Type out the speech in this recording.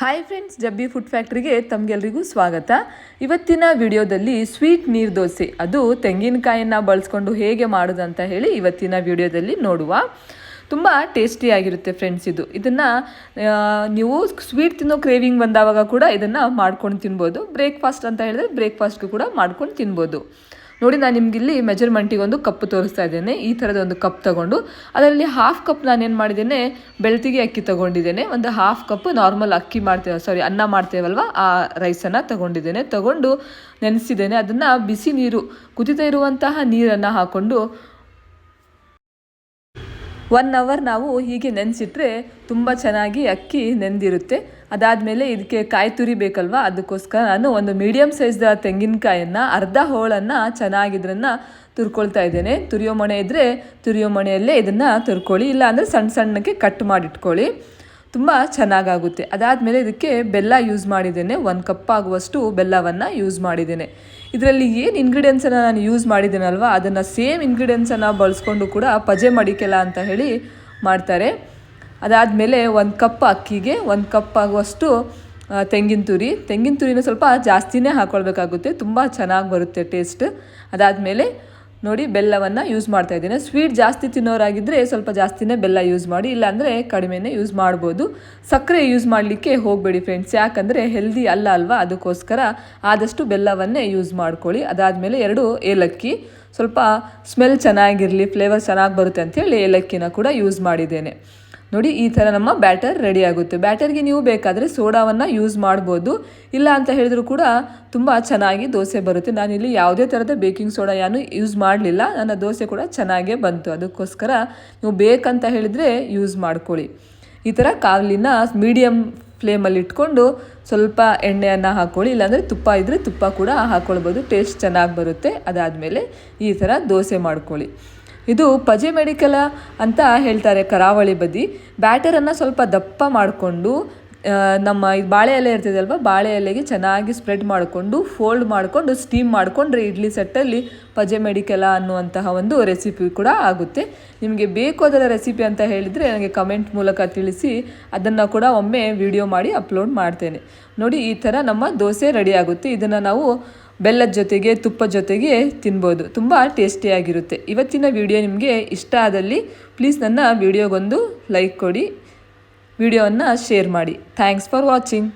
Hi friends Jabbi food ಫ್ಯಾಕ್ಟ್ರಿಗೆ ತಮಗೆಲ್ರಿಗೂ ಸ್ವಾಗತ. ಇವತ್ತಿನ ವಿಡಿಯೋದಲ್ಲಿ ಸ್ವೀಟ್ ನೀರು ದೋಸೆ. ಅದು ತೆಂಗಿನಕಾಯನ್ನು ಬಳಸ್ಕೊಂಡು ಹೇಗೆ ಮಾಡೋದು ಅಂತ ಹೇಳಿ ಇವತ್ತಿನ ವಿಡಿಯೋದಲ್ಲಿ ನೋಡುವ. ತುಂಬ ಟೇಸ್ಟಿಯಾಗಿರುತ್ತೆ ಫ್ರೆಂಡ್ಸ್ ಇದು. ಇದನ್ನು ನೀವು ಸ್ವೀಟ್ ತಿನ್ನೋ ಕ್ರೇವಿಂಗ್ ಬಂದಾವಾಗ ಕೂಡ ಇದನ್ನು ಮಾಡ್ಕೊಂಡು ತಿನ್ಬೋದು. ಬ್ರೇಕ್ಫಾಸ್ಟ್ ಅಂತ ಹೇಳಿದ್ರೆ ಬ್ರೇಕ್ಫಾಸ್ಟ್ಗೂ ಕೂಡ ಮಾಡ್ಕೊಂಡು ತಿನ್ಬೋದು. ನೋಡಿ, ನಾನು ನಿಮ್ಗೆ ಇಲ್ಲಿ ಮೆಜರ್ಮೆಂಟಿಗೆ ಒಂದು ಕಪ್ ತೋರಿಸ್ತಾ ಇದ್ದೇನೆ. ಈ ಥರದ ಒಂದು ಕಪ್ ತಗೊಂಡು. ಅದರಲ್ಲಿ ಹಾಫ್ ಕಪ್ ನಾನು ಏನು ಮಾಡಿದ್ದೇನೆ, ಬೆಳ್ತಿಗೆ ಅಕ್ಕಿ ತಗೊಂಡಿದ್ದೇನೆ. ಒಂದು ಹಾಫ್ ಕಪ್ ನಾರ್ಮಲ್ ಅಕ್ಕಿ ಮಾಡ್ತೇವೆ ಸಾರಿ ಅನ್ನ ಮಾಡ್ತೇವಲ್ವ, ಆ ರೈಸನ್ನು ತಗೊಂಡಿದ್ದೇನೆ. ತಗೊಂಡು ನೆನೆಸಿದ್ದೇನೆ. ಅದನ್ನು ಬಿಸಿ ನೀರು, ಕುದಿತಾ ಇರುವಂತಹ ನೀರನ್ನು ಹಾಕ್ಕೊಂಡು ಒನ್ ಅವರ್ ನಾವು ಹೀಗೆ ನೆನೆಸಿಟ್ರೆ ತುಂಬ ಚೆನ್ನಾಗಿ ಅಕ್ಕಿ ನೆಂದಿರುತ್ತೆ. ಅದಾದಮೇಲೆ ಇದಕ್ಕೆ ಕಾಯಿ ತುರಿ ಬೇಕಲ್ವಾ? ಅದಕ್ಕೋಸ್ಕರ ನಾನು ಒಂದು ಮೀಡಿಯಮ್ ಸೈಜ್ದ ತೆಂಗಿನಕಾಯನ್ನು ಅರ್ಧ ಹೋಳನ್ನು ಚೆನ್ನಾಗಿದ್ರನ್ನ ತುರ್ಕೊಳ್ತಾ ಇದ್ದೇನೆ. ತುರಿಯೋ ಮಣೆ ಇದ್ದರೆ ತುರಿಯೋ ಮಣೆಯಲ್ಲೇ ಇದನ್ನು ತುರ್ಕೊಳ್ಳಿ. ಇಲ್ಲ ಅಂದರೆ ಸಣ್ಣ ಸಣ್ಣಕ್ಕೆ ಕಟ್ ಮಾಡಿಟ್ಕೊಳ್ಳಿ. ತುಂಬ ಚೆನ್ನಾಗಾಗುತ್ತೆ. ಅದಾದಮೇಲೆ ಇದಕ್ಕೆ ಬೆಲ್ಲ ಯೂಸ್ ಮಾಡಿದ್ದೇನೆ. ಒಂದು ಕಪ್ ಆಗುವಷ್ಟು ಬೆಲ್ಲವನ್ನು ಯೂಸ್ ಮಾಡಿದ್ದೇನೆ. ಇದರಲ್ಲಿ ಏನು ಇಂಗ್ರೀಡಿಯೆಂಟ್ಸನ್ನು ನಾನು ಯೂಸ್ ಮಾಡಿದ್ದೇನಲ್ವ? ಅದನ್ನು ಸೇಮ್ ಇಂಗ್ರೀಡಿಯೆಂಟ್ಸನ್ನು ಬಳಸ್ಕೊಂಡು ಕೂಡ ಪಜೆ ಮಡಿಕೆಲ್ಲ ಅಂತ ಹೇಳಿ ಮಾಡ್ತಾರೆ. ಅದಾದಮೇಲೆ ಒಂದು ಕಪ್ ಅಕ್ಕಿಗೆ, ಒಂದು ಕಪ್ ಆಗುವಷ್ಟು ತೆಂಗಿನ ತುರಿ. ತೆಂಗಿನ ತುರಿನ ಸ್ವಲ್ಪ ಜಾಸ್ತಿನೇ ಹಾಕ್ಕೊಳ್ಬೇಕಾಗುತ್ತೆ ತುಂಬ ಚೆನ್ನಾಗಿ ಬರುತ್ತೆ ಟೇಸ್ಟ್ ಅದಾದಮೇಲೆ ನೋಡಿ, ಬೆಲ್ಲವನ್ನು ಯೂಸ್ ಮಾಡ್ತಾ ಇದ್ದೀನಿ. ಸ್ವೀಟ್ ಜಾಸ್ತಿ ತಿನ್ನೋರಾಗಿದ್ದರೆ ಸ್ವಲ್ಪ ಜಾಸ್ತಿನೇ ಬೆಲ್ಲ ಯೂಸ್ ಮಾಡಿ, ಇಲ್ಲಾಂದರೆ ಕಡಿಮೆನೇ ಯೂಸ್ ಮಾಡ್ಬೋದು. ಸಕ್ಕರೆ ಯೂಸ್ ಮಾಡಲಿಕ್ಕೆ ಹೋಗಬೇಡಿ ಫ್ರೆಂಡ್ಸ್ ಯಾಕಂದರೆ ಹೆಲ್ದಿ ಅಲ್ಲ ಅಲ್ವಾ? ಅದಕ್ಕೋಸ್ಕರ ಆದಷ್ಟು ಬೆಲ್ಲವನ್ನೇ ಯೂಸ್ ಮಾಡ್ಕೊಳ್ಳಿ. ಅದಾದಮೇಲೆ ಎರಡು ಏಲಕ್ಕಿ. ಸ್ವಲ್ಪ ಸ್ಮೆಲ್ ಚೆನ್ನಾಗಿರಲಿ ಫ್ಲೇವರ್ ಚೆನ್ನಾಗಿ ಬರುತ್ತೆ ಅಂಥೇಳಿ ಏಲಕ್ಕಿನ ಕೂಡ ಯೂಸ್ ಮಾಡಿದ್ದೇನೆ. ನೋಡಿ, ಈ ಥರ ನಮ್ಮ ಬ್ಯಾಟರ್ ರೆಡಿ ಆಗುತ್ತೆ. ಬ್ಯಾಟರ್ಗೆ ನೀವು ಬೇಕಾದರೆ ಸೋಡಾವನ್ನು ಯೂಸ್ ಮಾಡ್ಬೋದು. ಇಲ್ಲ ಅಂತ ಹೇಳಿದ್ರು ಕೂಡ ತುಂಬ ಚೆನ್ನಾಗಿ ದೋಸೆ ಬರುತ್ತೆ. ನಾನಿಲ್ಲಿ ಯಾವುದೇ ಥರದ ಬೇಕಿಂಗ್ ಸೋಡಾ ಯಾನು ಯೂಸ್ ಮಾಡಲಿಲ್ಲ. ನನ್ನ ದೋಸೆ ಕೂಡ ಚೆನ್ನಾಗೇ ಬಂತು. ಅದಕ್ಕೋಸ್ಕರ ನೀವು ಬೇಕಂತ ಹೇಳಿದರೆ ಯೂಸ್ ಮಾಡ್ಕೊಳ್ಳಿ. ಈ ಥರ ಕಾವಲಿನ ಮೀಡಿಯಮ್ ಫ್ಲೇಮಲ್ಲಿ ಇಟ್ಕೊಂಡು ಸ್ವಲ್ಪ ಎಣ್ಣೆಯನ್ನು ಹಾಕ್ಕೊಳ್ಳಿ ಇಲ್ಲಾಂದರೆ ತುಪ್ಪ ಇದ್ದರೆ ತುಪ್ಪ ಕೂಡ ಹಾಕ್ಕೊಳ್ಬೋದು ಟೇಸ್ಟ್ ಚೆನ್ನಾಗಿ ಬರುತ್ತೆ. ಅದಾದಮೇಲೆ ಈ ಥರ ದೋಸೆ ಮಾಡ್ಕೊಳ್ಳಿ. ಇದು ಪಜೆ ಮೆಡಿಕಲ ಅಂತ ಹೇಳ್ತಾರೆ ಕರಾವಳಿ ಬದಿ. ಬ್ಯಾಟರನ್ನು ಸ್ವಲ್ಪ ದಪ್ಪ ಮಾಡಿಕೊಂಡು ನಮ್ಮ ಇದು ಬಾಳೆ ಎಲೆ ಇರ್ತದಲ್ವ? ಬಾಳೆ ಎಲೆಗೆ ಚೆನ್ನಾಗಿ ಸ್ಪ್ರೆಡ್ ಮಾಡಿಕೊಂಡು ಫೋಲ್ಡ್ ಮಾಡಿಕೊಂಡು ಸ್ಟೀಮ್ ಮಾಡಿಕೊಂಡ್ರೆ ಇಡ್ಲಿ ಸೆಟ್ಟಲ್ಲಿ ಪಜೆ ಮೆಡಿಕೆಲ ಅನ್ನುವಂತಹ ಒಂದು ರೆಸಿಪಿ ಕೂಡ ಆಗುತ್ತೆ. ನಿಮಗೆ ಬೇಕು ಅದರ ರೆಸಿಪಿ ಅಂತ ಹೇಳಿದರೆ ನನಗೆ ಕಮೆಂಟ್ ಮೂಲಕ ತಿಳಿಸಿ, ಅದನ್ನು ಕೂಡ ಒಮ್ಮೆ ವಿಡಿಯೋ ಮಾಡಿ ಅಪ್ಲೋಡ್ ಮಾಡ್ತೇನೆ. ನೋಡಿ, ಈ ಥರ ನಮ್ಮ ದೋಸೆ ರೆಡಿ ಆಗುತ್ತೆ. ಇದನ್ನು ನಾವು ಬೆಲ್ಲದ ಜೊತೆಗೆ, ತುಪ್ಪ ಜೊತೆಗೆ ತಿನ್ಬೋದು. ತುಂಬ ಟೇಸ್ಟಿಯಾಗಿರುತ್ತೆ ಇವತ್ತಿನ ವಿಡಿಯೋ ನಿಮಗೆ ಇಷ್ಟ ಆದಲ್ಲಿ ಪ್ಲೀಸ್ ನನ್ನ ವಿಡಿಯೋಗೊಂದು ಲೈಕ್ ಕೊಡಿ. ವಿಡಿಯೋವನ್ನು ಶೇರ್ ಮಾಡಿ. Thanks for watching